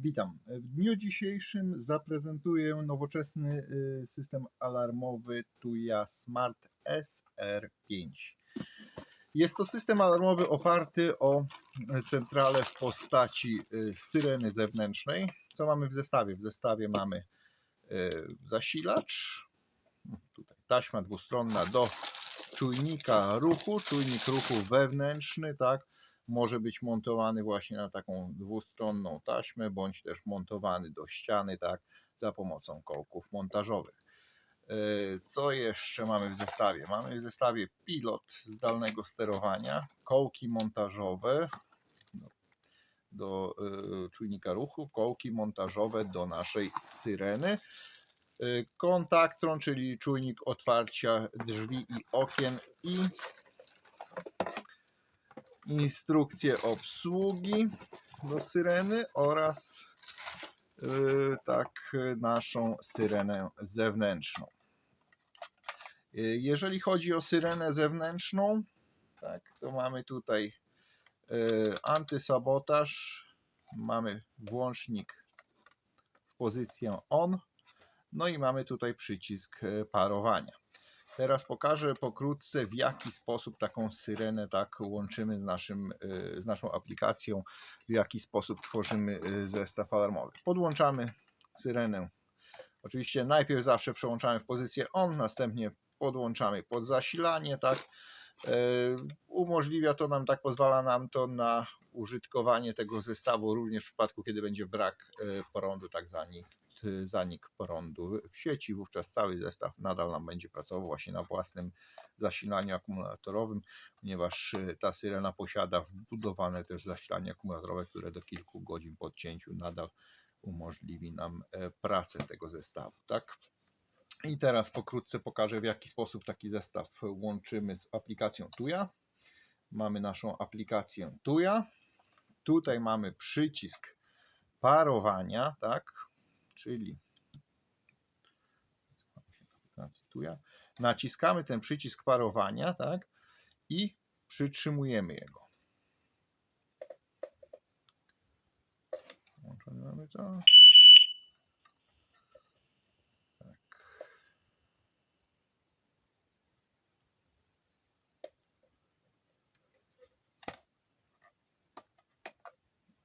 Witam. W dniu dzisiejszym zaprezentuję nowoczesny y, system alarmowy Tuya Smart SR5. Jest to system alarmowy oparty o centralę w postaci y, syreny zewnętrznej. Co mamy w zestawie? W zestawie mamy y, zasilacz, tutaj taśma dwustronna do czujnika ruchu, czujnik ruchu wewnętrzny, tak, może być montowany właśnie na taką dwustronną taśmę, bądź też montowany do ściany, tak, za pomocą kołków montażowych. E, Co jeszcze mamy w zestawie? Mamy w zestawie pilot zdalnego sterowania, kołki montażowe do, do e, czujnika ruchu, kołki montażowe do naszej syreny, e, kontaktron, czyli czujnik otwarcia drzwi i okien i instrukcję obsługi do syreny oraz yy, tak naszą syrenę zewnętrzną. Yy, Jeżeli chodzi o syrenę zewnętrzną, tak, to mamy tutaj yy, antysabotaż, mamy włącznik w pozycję on, no i mamy tutaj przycisk parowania. Teraz pokażę pokrótce, w jaki sposób taką syrenę tak łączymy z, naszym, y, z naszą aplikacją, w jaki sposób tworzymy y, zestaw alarmowy. Podłączamy syrenę. Oczywiście najpierw zawsze przełączamy w pozycję on, następnie podłączamy pod zasilanie, tak. Y, Umożliwia to nam, tak pozwala nam to na użytkowanie tego zestawu również w przypadku, kiedy będzie brak prądu, tak zanik, zanik prądu w sieci. Wówczas cały zestaw nadal nam będzie pracował właśnie na własnym zasilaniu akumulatorowym, ponieważ y, ta syrena posiada wbudowane też zasilanie akumulatorowe, które do kilku godzin po odcięciu nadal umożliwi nam e, pracę tego zestawu. Tak? I teraz pokrótce pokażę, w jaki sposób taki zestaw łączymy z aplikacją Tuya. Mamy naszą aplikację Tuya. Tutaj mamy przycisk parowania, tak? Czyli naciskamy ten przycisk parowania, tak? I przytrzymujemy jego. Włączone mamy to. Tak.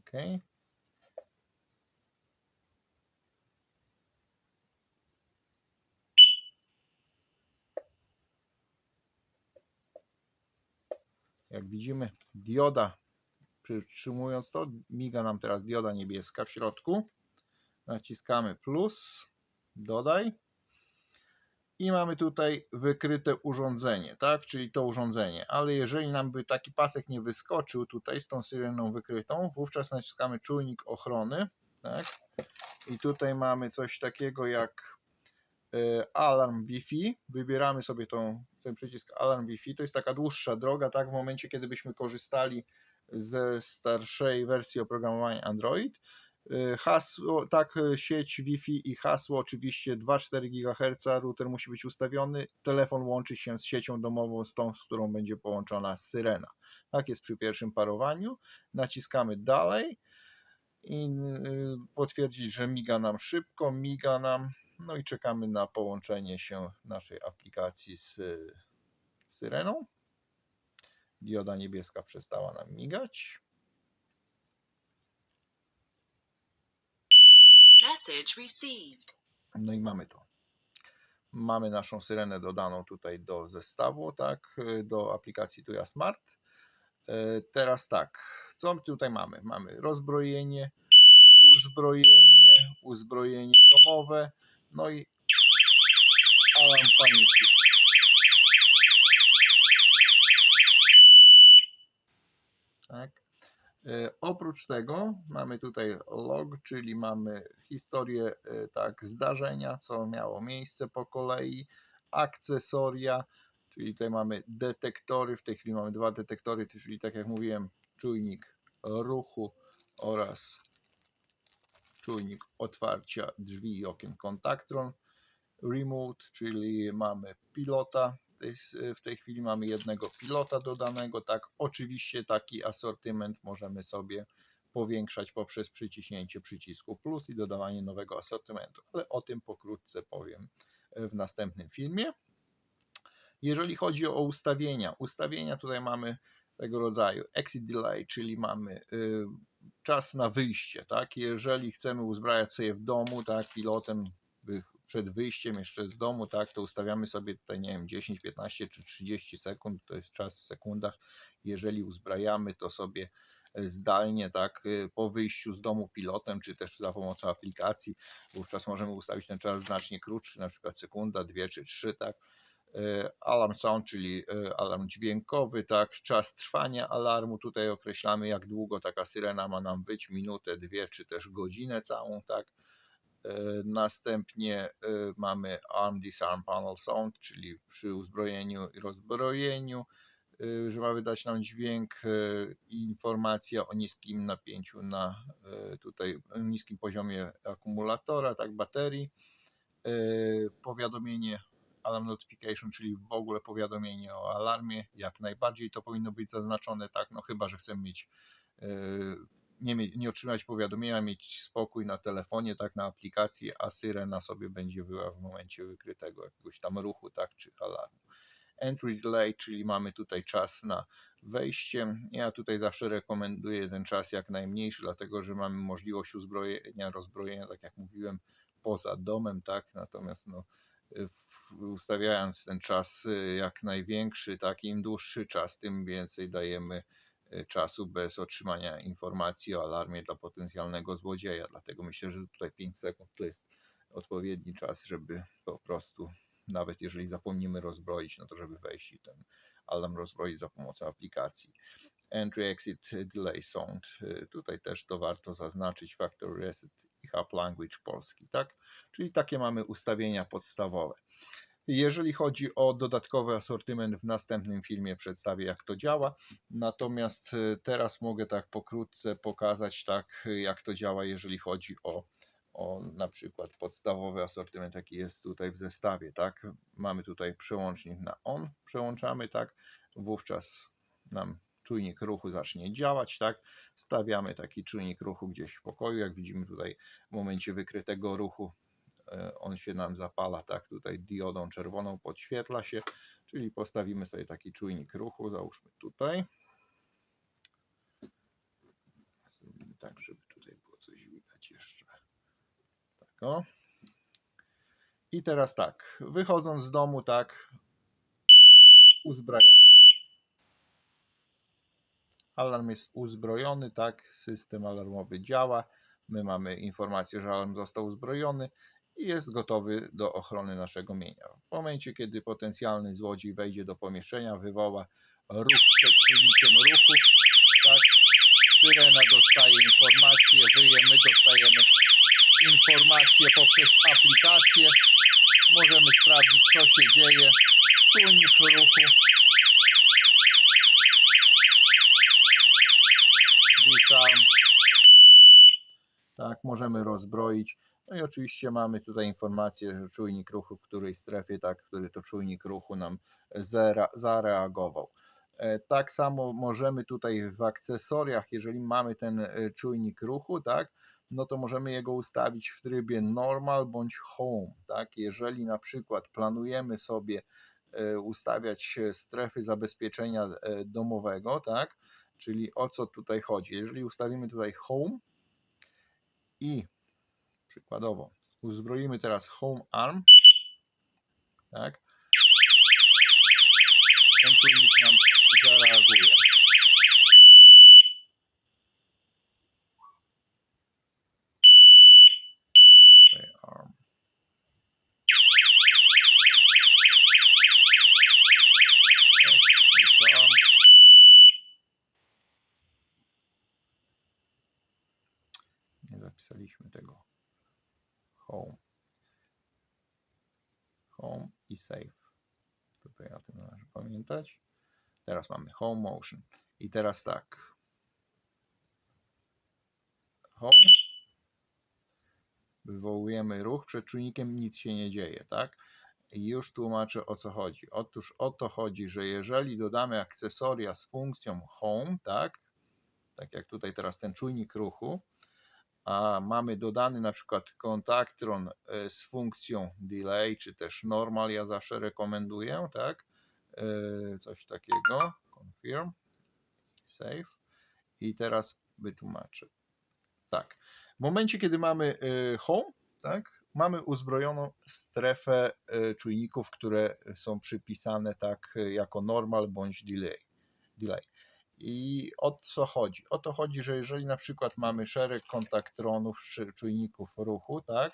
Okay. Jak widzimy, dioda, przytrzymując to, miga nam teraz dioda niebieska w środku. Naciskamy plus, dodaj. I mamy tutaj wykryte urządzenie, tak? Czyli to urządzenie. Ale jeżeli nam by taki pasek nie wyskoczył tutaj z tą syreną wykrytą, wówczas naciskamy czujnik ochrony, tak? I tutaj mamy coś takiego jak alarm Wi-Fi. Wybieramy sobie tą, ten przycisk alarm Wi-Fi. To jest taka dłuższa droga, tak? W momencie, kiedy byśmy korzystali ze starszej wersji oprogramowania Android. Y, Hasło, tak, y, sieć Wi-Fi i hasło oczywiście 2,4 GHz, router musi być ustawiony, telefon łączy się z siecią domową, z tą, z którą będzie połączona syrena. Tak jest przy pierwszym parowaniu. Naciskamy dalej i y, potwierdzić, że miga nam szybko, miga nam, no i czekamy na połączenie się naszej aplikacji z syreną. Dioda niebieska przestała nam migać. Message received. No i mamy to. Mamy naszą syrenę dodaną tutaj do zestawu, tak, do aplikacji Tuya Smart. E, Teraz tak, co tutaj mamy? Mamy rozbrojenie, uzbrojenie, uzbrojenie domowe, no i alarm paniki. Tak. E, Oprócz tego mamy tutaj log, czyli mamy historię e, tak, zdarzenia, co miało miejsce po kolei, akcesoria, czyli tutaj mamy detektory, w tej chwili mamy dwa detektory, czyli tak jak mówiłem, czujnik ruchu oraz czujnik otwarcia drzwi i okien kontaktron, remote, czyli mamy pilota, w tej chwili mamy jednego pilota dodanego, tak, oczywiście taki asortyment możemy sobie powiększać poprzez przyciśnięcie przycisku plus i dodawanie nowego asortymentu. Ale o tym pokrótce powiem w następnym filmie. Jeżeli chodzi o ustawienia, ustawienia tutaj mamy tego rodzaju exit delay, czyli mamy y, czas na wyjście, tak? Jeżeli chcemy uzbrajać sobie w domu, tak, pilotem przed wyjściem jeszcze z domu, tak, to ustawiamy sobie tutaj, nie wiem, 10, 15 czy 30 sekund, to jest czas w sekundach. Jeżeli uzbrajamy to sobie zdalnie, tak, po wyjściu z domu pilotem, czy też za pomocą aplikacji, wówczas możemy ustawić ten czas znacznie krótszy, na przykład sekunda, dwie czy trzy, tak. E, Alarm sound, czyli e, alarm dźwiękowy, tak, czas trwania alarmu, tutaj określamy jak długo taka syrena ma nam być, minutę, dwie czy też godzinę całą, tak. E, Następnie mamy Arm Disarm Panel Sound, czyli przy uzbrojeniu i rozbrojeniu, że ma wydać nam dźwięk informacja o niskim napięciu na tutaj niskim poziomie akumulatora, tak, baterii. Powiadomienie alarm notification, czyli w ogóle powiadomienie o alarmie, jak najbardziej to powinno być zaznaczone, tak, no chyba, że chcemy mieć e, nie, nie otrzymać powiadomienia, mieć spokój na telefonie, tak, na aplikacji, a syrena sobie będzie wyła w momencie wykrytego jakiegoś tam ruchu, tak, czy alarmu. Entry delay, czyli mamy tutaj czas na wejście. Ja tutaj zawsze rekomenduję ten czas jak najmniejszy, dlatego że mamy możliwość uzbrojenia, rozbrojenia, tak jak mówiłem, poza domem, tak, natomiast no, ustawiając ten czas y, jak największy, tak, im dłuższy czas, tym więcej dajemy y, czasu bez otrzymania informacji o alarmie dla potencjalnego złodzieja. Dlatego myślę, że tutaj 5 sekund to jest odpowiedni czas, żeby po prostu, nawet jeżeli zapomnimy rozbroić, no to żeby wejść i ten alarm rozbroić za pomocą aplikacji. Entry Exit Delay Sound. Y, Tutaj też to warto zaznaczyć. Factory Reset i Hub Language polski, tak? Czyli takie mamy ustawienia podstawowe. Jeżeli chodzi o dodatkowy asortyment, w następnym filmie przedstawię, jak to działa. Natomiast y, teraz mogę tak pokrótce pokazać, tak, jak to działa, jeżeli chodzi o, o na przykład podstawowy asortyment, jaki jest tutaj w zestawie. Tak? Mamy tutaj przełącznik na on, przełączamy, tak? Wówczas nam czujnik ruchu zacznie działać, tak? Stawiamy taki czujnik ruchu gdzieś w pokoju, jak widzimy tutaj w momencie wykrytego ruchu e, on się nam zapala, tak, tutaj diodą czerwoną podświetla się, czyli postawimy sobie taki czujnik ruchu, załóżmy tutaj. Tak, żeby tutaj było coś widać jeszcze. Tak o. I teraz tak, wychodząc z domu, tak, uzbrajamy. Alarm jest uzbrojony, tak, system alarmowy działa. My mamy informację, że alarm został uzbrojony i jest gotowy do ochrony naszego mienia. W momencie, kiedy potencjalny złodziej wejdzie do pomieszczenia, wywoła ruch przed czynnikiem ruchu, tak, syrena dostaje informację, wyje, my dostajemy informację poprzez aplikację. Możemy sprawdzić, co się dzieje. Czujnik ruchu. Disarm. Tak, możemy rozbroić. No i oczywiście mamy tutaj informację, że czujnik ruchu w której strefie, tak, który to czujnik ruchu nam zera, zareagował. E, Tak samo możemy tutaj w akcesoriach, jeżeli mamy ten e, czujnik ruchu, tak, no to możemy jego ustawić w trybie normal bądź home, tak. Jeżeli na przykład planujemy sobie e, ustawiać strefy zabezpieczenia domowego, tak, czyli o co tutaj chodzi? Jeżeli ustawimy tutaj home i przykładowo uzbroimy teraz home arm, tak, ten czujnik nam zareaguje. Arm. Tak, disarm. Nie zapisaliśmy tego. Home. Home i save. Tutaj o tym należy pamiętać. Teraz mamy Home Motion. I teraz tak. Home. Wywołujemy ruch przed czujnikiem, nic się nie dzieje, tak? I już tłumaczę o co chodzi. Otóż o to chodzi, że jeżeli dodamy akcesoria z funkcją Home, tak? tak jak tutaj teraz ten czujnik ruchu, a mamy dodany na przykład kontaktron e, z funkcją delay, czy też normal, ja zawsze rekomenduję, tak? E, Coś takiego, confirm, save i teraz wytłumaczę. Tak, w momencie, kiedy mamy e, home, tak, mamy uzbrojoną strefę czujników, które są przypisane tak jako normal bądź delay. delay. I o co chodzi? O to chodzi, że jeżeli na przykład mamy szereg kontaktronów czy czujników ruchu, tak,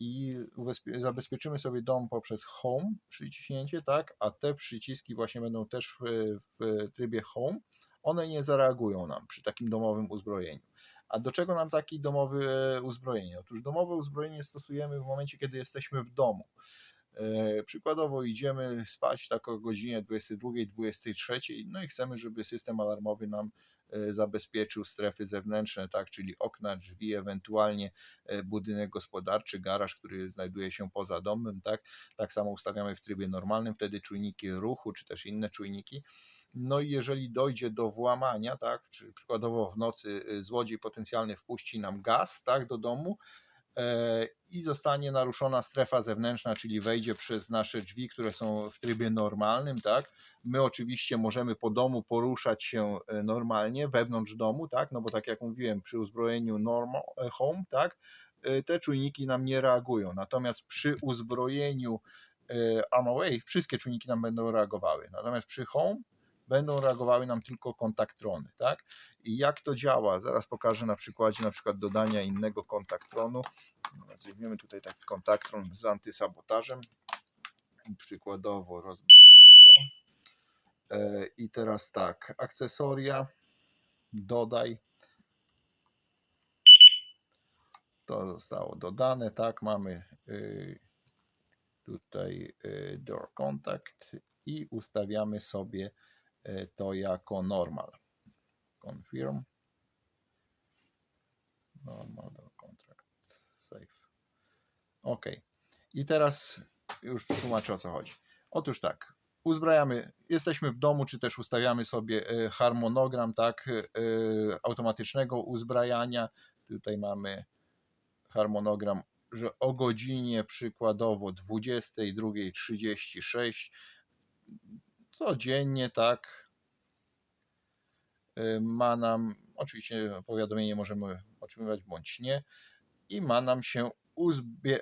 i zabezpieczymy sobie dom poprzez home przyciśnięcie, tak, a te przyciski właśnie będą też w, w trybie home, one nie zareagują nam przy takim domowym uzbrojeniu. A do czego nam taki domowy e, uzbrojenie? Otóż domowe uzbrojenie stosujemy w momencie, kiedy jesteśmy w domu. E, Przykładowo idziemy spać tak o godzinie 22, 23, no i chcemy, żeby system alarmowy nam e, zabezpieczył strefy zewnętrzne, tak, czyli okna, drzwi, ewentualnie e, budynek gospodarczy, garaż, który znajduje się poza domem, tak. Tak samo ustawiamy w trybie normalnym, wtedy czujniki ruchu, czy też inne czujniki. No i jeżeli dojdzie do włamania, tak, czy przykładowo w nocy złodziej potencjalny wpuści nam gaz, tak, do domu, i zostanie naruszona strefa zewnętrzna, czyli wejdzie przez nasze drzwi, które są w trybie normalnym, tak? My oczywiście możemy po domu poruszać się e, normalnie wewnątrz domu, tak? No bo tak jak mówiłem, przy uzbrojeniu normal e, home, tak? e, Te czujniki nam nie reagują. Natomiast przy uzbrojeniu e, Armaway wszystkie czujniki nam będą reagowały. Natomiast przy home będą reagowały nam tylko kontaktrony, tak? I jak to działa? Zaraz pokażę na przykładzie na przykład dodania innego kontaktronu. Weźmiemy tutaj taki kontaktron z antysabotażem przykładowo rozbroimy to. E, I teraz tak, akcesoria, dodaj. To zostało dodane, tak, mamy y, tutaj y, door contact i ustawiamy sobie to jako normal. Confirm. Normal door contract. Save. OK. I teraz już tłumaczę o co chodzi. Otóż tak, uzbrajamy, jesteśmy w domu, czy też ustawiamy sobie e, harmonogram, tak, e, automatycznego uzbrajania. Tutaj mamy harmonogram, że o godzinie przykładowo 22.36 codziennie, tak, e, ma nam, oczywiście powiadomienie możemy otrzymywać bądź nie, i ma nam się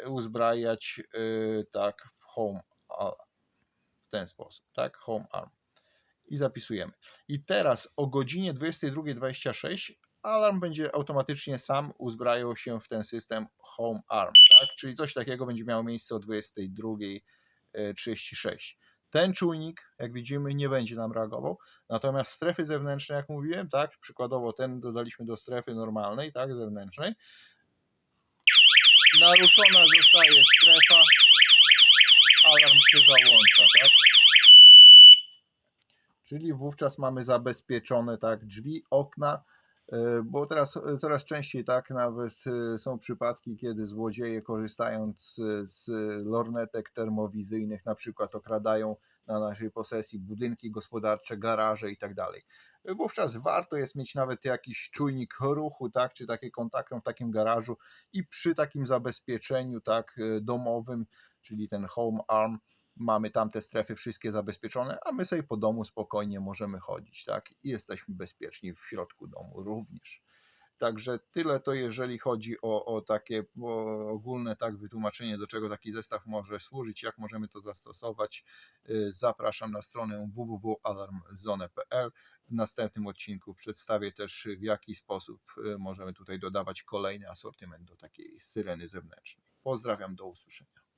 uzbrajać y, tak w home w ten sposób, tak? Home arm. I zapisujemy. I teraz o godzinie 22.26 alarm będzie automatycznie sam uzbrajał się w ten system home arm, tak? Czyli coś takiego będzie miało miejsce o 22.36. Ten czujnik, jak widzimy, nie będzie nam reagował. Natomiast strefy zewnętrzne, jak mówiłem, tak, przykładowo ten dodaliśmy do strefy normalnej, tak, zewnętrznej, naruszona zostaje strefa, alarm się załącza, tak? Czyli wówczas mamy zabezpieczone tak drzwi, okna, bo teraz y, coraz częściej tak nawet y, są przypadki, kiedy złodzieje korzystając z, lornetek termowizyjnych na przykład okradają na naszej posesji budynki gospodarcze, garaże i tak. Wówczas warto jest mieć nawet jakiś czujnik ruchu, tak, czy takie kontakty w takim garażu i przy takim zabezpieczeniu tak domowym, czyli ten home arm, mamy tam te strefy wszystkie zabezpieczone, a my sobie po domu spokojnie możemy chodzić, tak, i jesteśmy bezpieczni w środku domu również. Także tyle to, jeżeli chodzi o, o takie o ogólne tak wytłumaczenie, do czego taki zestaw może służyć, jak możemy to zastosować. Y, Zapraszam na stronę www.alarmzone.pl. W następnym odcinku przedstawię też, w jaki sposób y, możemy tutaj dodawać kolejny asortyment do takiej syreny zewnętrznej. Pozdrawiam, do usłyszenia.